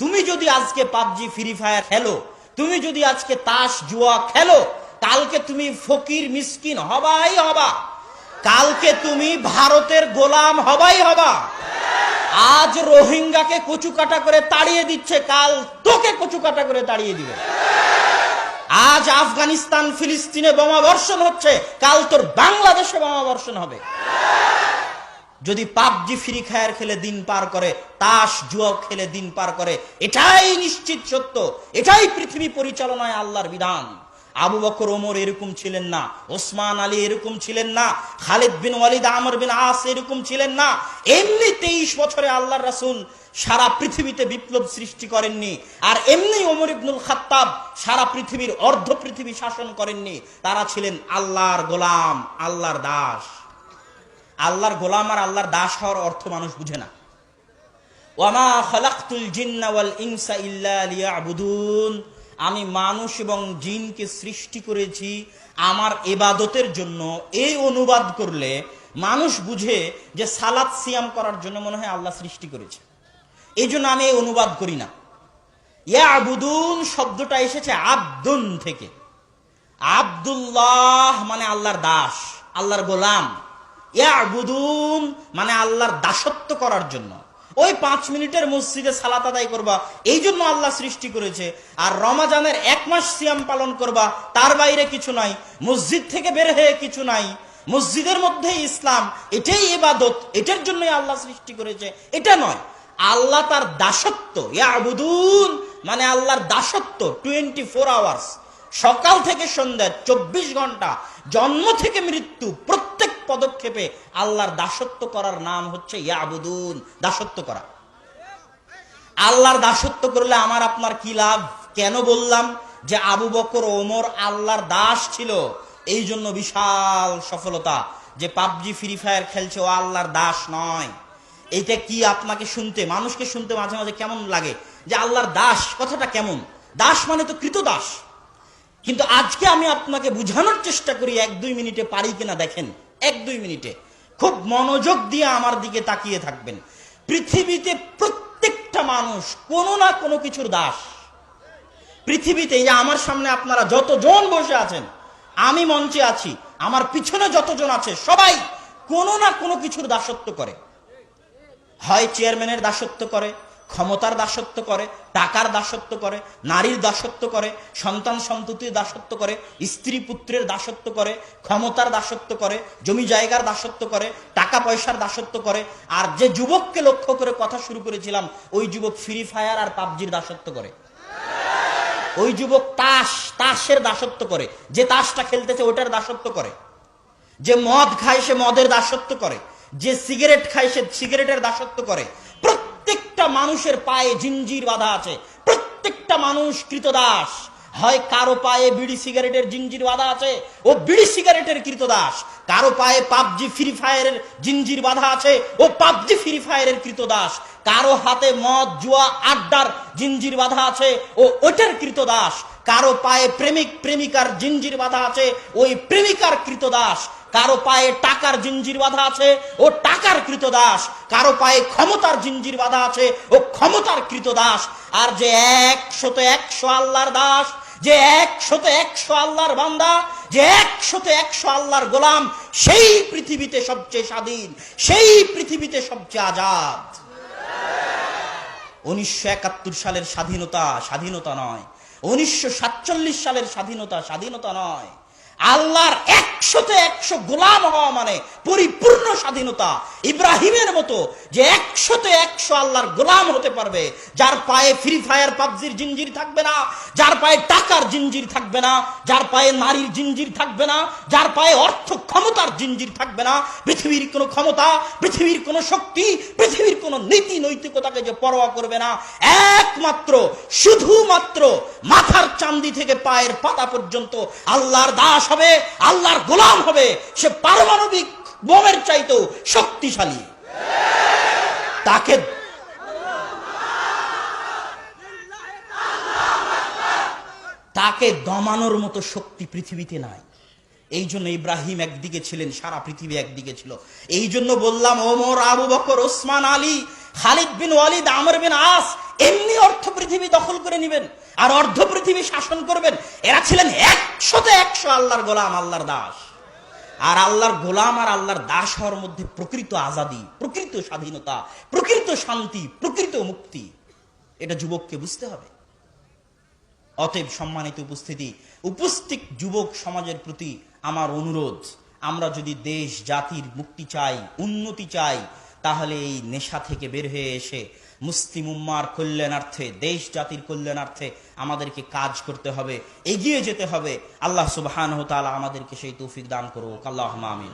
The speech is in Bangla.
তুমি যদি আজকে পাবজি ফ্রি ফায়ার খেলো, তুমি যদি আজকে তাস, জুয়া খেলো, কালকে তুমি ফকির মিসকিন হবাই হবা। কালকে তুমি ভারতের গোলাম হবাই হবা। আজ রোহিঙ্গাকে কচু কাটা করে তাড়িয়ে দিচ্ছে, কাল তোকে কচু কাটা করে তাড়িয়ে দিবে। আজ আফগানিস্তান, ফিলিস্তিনে বোমা বর্ষণ হচ্ছে, কাল তোর বাংলাদেশে বোমা বর্ষণ হবে। যদি পাবজি ফ্রি ফায়ার খেলে দিন পার করে, তাস জুয়া খেলে দিন পার করে, এটাই নিশ্চিত সত্য, এটাই পৃথিবী পরিচালনায় আল্লাহর বিধান। আবু বকর, ওমর এরকম ছিলেন না, ওসমান আলী এরকম ছিলেন না, খালিদ বিন ওয়ালিদ, আমর বিন আস এরকম ছিলেন না। এমনি তেইশ বছরে আল্লাহর রাসুল সারা পৃথিবীতে বিপ্লব সৃষ্টি করেননি, আর এমনি ওমর ইবনুল খাত্তাব সারা পৃথিবীর অর্ধ পৃথিবী শাসন করেননি। তারা ছিলেন আল্লাহর গোলাম, আল্লাহর দাস। আল্লাহর গোলাম আর আল্লাহর দাস হওয়ার অর্থ মানুষ বুঝে না। ওয়ামা ইনসা ইল্লা লিয়াবুদুন। আমি মানুষ এবং জিনকে সৃষ্টি করেছি আমার এবাদতের জন্য। এই অনুবাদ করলে মানুষ বুঝে যে সালাত সিয়াম করার জন্য মনে হয় আল্লাহ সৃষ্টি করেছে। এই জন্য আমি এই অনুবাদ করি না। ইয়াবুদুন শব্দটা এসেছে আব্দুন থেকে। আব্দুল্লাহ মানে আল্লাহর দাস, আল্লাহর গোলাম। ইয়াবুদুন মানে আল্লাহর দাসত্ব করার জন্য। ওই পাঁচ মিনিটের মসজিদে সালাত আদায় করবা, এই জন্য আল্লাহ সৃষ্টি করেছে। আর রমাজানের এক মাস সিয়াম পালন করবা, তার বাইরে কিছু নাই। মসজিদ থেকে বের হয়ে কিছু নাই। মসজিদের মধ্যে ইসলাম, এটাই ইবাদত, এটার জন্যই আল্লাহ সৃষ্টি করেছে। এটা নয়, আল্লাহ তার দাসত্ব, ইয়াবুদুন মানে আল্লাহর দাসত্ব টোয়েন্টি ফোর আওয়ার্স সকাল থেকে সন্ধ্যা, চব্বিশ ঘণ্টা, জন্ম থেকে মৃত্যু, প্রত্যেক পদক্ষেপে আল্লাহর দাসত্ব করার নাম হচ্ছে ইয়াবুদুন, দাসত্ব করা। আল্লাহর দাসত্ব করলে আমার আপনার কি লাভ? কেন বললাম যে আবু বকর ওমর আল্লাহর দাস ছিল? এই জন্য বিশাল সফলতা যে পাবজি, ফ্রি ফায়ার খেলছে, ও আল্লাহর দাস নয়। এইটা কি আপনাকে শুনতে, মানুষকে শুনতে মাঝে মাঝে কেমন লাগে? যে আল্লাহর দাস, কথাটা কেমন? দাস মানে তো কৃত দাস। কিন্তু আজকে আমি আপনাকে বুঝানোর চেষ্টা করি, এক দুই মিনিটে পারি কিনা দেখেন। এক, দুই মিনিটে। খুব মনোযোগ দিয়ে আমার দিকে তাকিয়ে থাকবেন। পৃথিবীতে প্রত্যেকটা মানুষ কোনো না কোনো কিছুর দাস। পৃথিবীতে এই যে আমার সামনে আপনারা যতজন বসে আছেন, আমি মঞ্চে আছি, আমার পিছনে যতজন আছে, সবাই কোনো না কোনো কিছুর দাসত্ব করে। হয় চেয়ারম্যানের দাসত্ব করে ক্ষমতার দাসত্ব করে, টাকার দাসত্ব করে, নারীর দাসত্ব করে, সন্তান সন্ততির দাসত্ব করে, স্ত্রী পুত্রের দাসত্ব করে, ক্ষমতার দাসত্ব করে, জমি জায়গার দাসত্ব করে, টাকা পয়সার দাসত্ব করে। আর যে যুবককে লক্ষ্য করে কথা শুরু করেছিলাম, ওই যুবক ফ্রি ফায়ার আর পাবজির দাসত্ব করে। ওই যুবক তাস, তাসের দাসত্ব করে। যে তাসটা খেলতেছে, ওটার দাসত্ব করে। যে মদ খায়, সে মদের দাসত্ব করে। যে সিগারেট খায়, সে সিগারেটের দাসত্ব করে। প্রত্যেকটা মানুষের পায়ে জিঞ্জির বাধা আছে। প্রত্যেকটা মানুষ কৃতদাস। হয় কারও পায়ে বিড়ি সিগারেটের জিঞ্জির বাধা আছে, ও বিড়ি সিগারেটের কৃতদাস। কারও পায়ে পাবজি ফ্রি ফায়ারের জিঞ্জির বাধা আছে, ও পাবজি ফ্রি ফায়ারের কৃতদাস। কারও হাতে মদ, জুয়া, আড্ডার জিঞ্জির বাধা আছে, ও ওটার কৃতদাস। কারও পায়ে প্রেমিক, প্রেমিকার জিঞ্জির বাধা আছে, ওই প্রেমিকার কৃতদাস। কারও পায়ে টাকার জিঞ্জির বাধা আছে, ও টাকার কৃতদাস কারও পায়ে ক্ষমতার জিঞ্জির বাধা আছে, ও ক্ষমতার কৃতদাস আর যে একশোতে একশো আল্লাহর দাস, যে একশোতে একশো আল্লাহর বান্দা, যে একশোতে একশো আল্লাহর গোলাম, সেই পৃথিবীতে সবচেয়ে স্বাধীন, সেই পৃথিবীতে সবচেয়ে আজাদ। উনিশশো একাত্তর সালের স্বাধীনতা স্বাধীনতা নয়। উনিশশো সালের স্বাধীনতা স্বাধীনতা নয়। আল্লাহর একশোতে একশো গোলাম হওয়া মানে পরিপূর্ণ স্বাধীনতা ইব্রাহিমের মতো যে একশোতে একশো আল্লাহর গোলাম হতে পারবে, যার পায়ে ফ্রি ফায়ার পাবজির জিঞ্জির থাকবে না, যার পায়ে টাকার জিঞ্জির থাকবে না, যার পায়ে নারীর জিঞ্জির থাকবে না, যার পায়ে অর্থ ক্ষমতার জিঞ্জির থাকবে না, পৃথিবীর কোনো ক্ষমতা, পৃথিবীর কোনো শক্তি, পৃথিবীর কোনো নীতি নৈতিকতাকে যে পরোয়া করবে না, একমাত্র, শুধুমাত্র মাথার চান্দি থেকে পায়ের পাতা পর্যন্ত আল্লাহর দাস হবে, আল্লাহর গোলাম হবে, সে পারমাণবিক বোমের চাইতেও শক্তিশালী। তাকে তাকে দমানোর মতো শক্তি পৃথিবীতে নাই। এই জন্য ইব্রাহিম একদিকে ছিলেন, সারা পৃথিবী একদিকে ছিল। এই জন্য বললাম ওমর আবু বকর, ওসমান আলী, খালিদ বিন ওয়ালিদ, আমর বিন আস এমনি অর্থ পৃথিবী দখল করে নেবেন, আর অর্ধ পৃথিবী শাসন করবেন। এরা ছিলেন একশোতে একশো আল্লাহর গোলাম, আল্লাহর দাস। আর আল্লাহর গোলাম আর আল্লাহর দাস হওয়ার মধ্যে প্রকৃত আজাদি, প্রকৃত স্বাধীনতা, প্রকৃত শান্তি, প্রকৃত মুক্তি। এটা যুবককে বুঝতে হবে। অতএব সম্মানিত উপস্থিতি, উপস্থিত যুবক সমাজের প্রতি আমার অনুরোধ, আমরা যদি দেশ, জাতির মুক্তি চাই, উন্নতি চাই তাহলে এই নেশা থেকে বের হয়ে এসে মুসলিম উম্মার কল্যাণার্থে, দেশ জাতির কল্যাণার্থে আমাদেরকে কাজ করতে হবে, এগিয়ে যেতে হবে। আল্লাহ সুবাহ আমাদেরকে সেই তৌফিক দান করুক। আল্লাহ আমিন।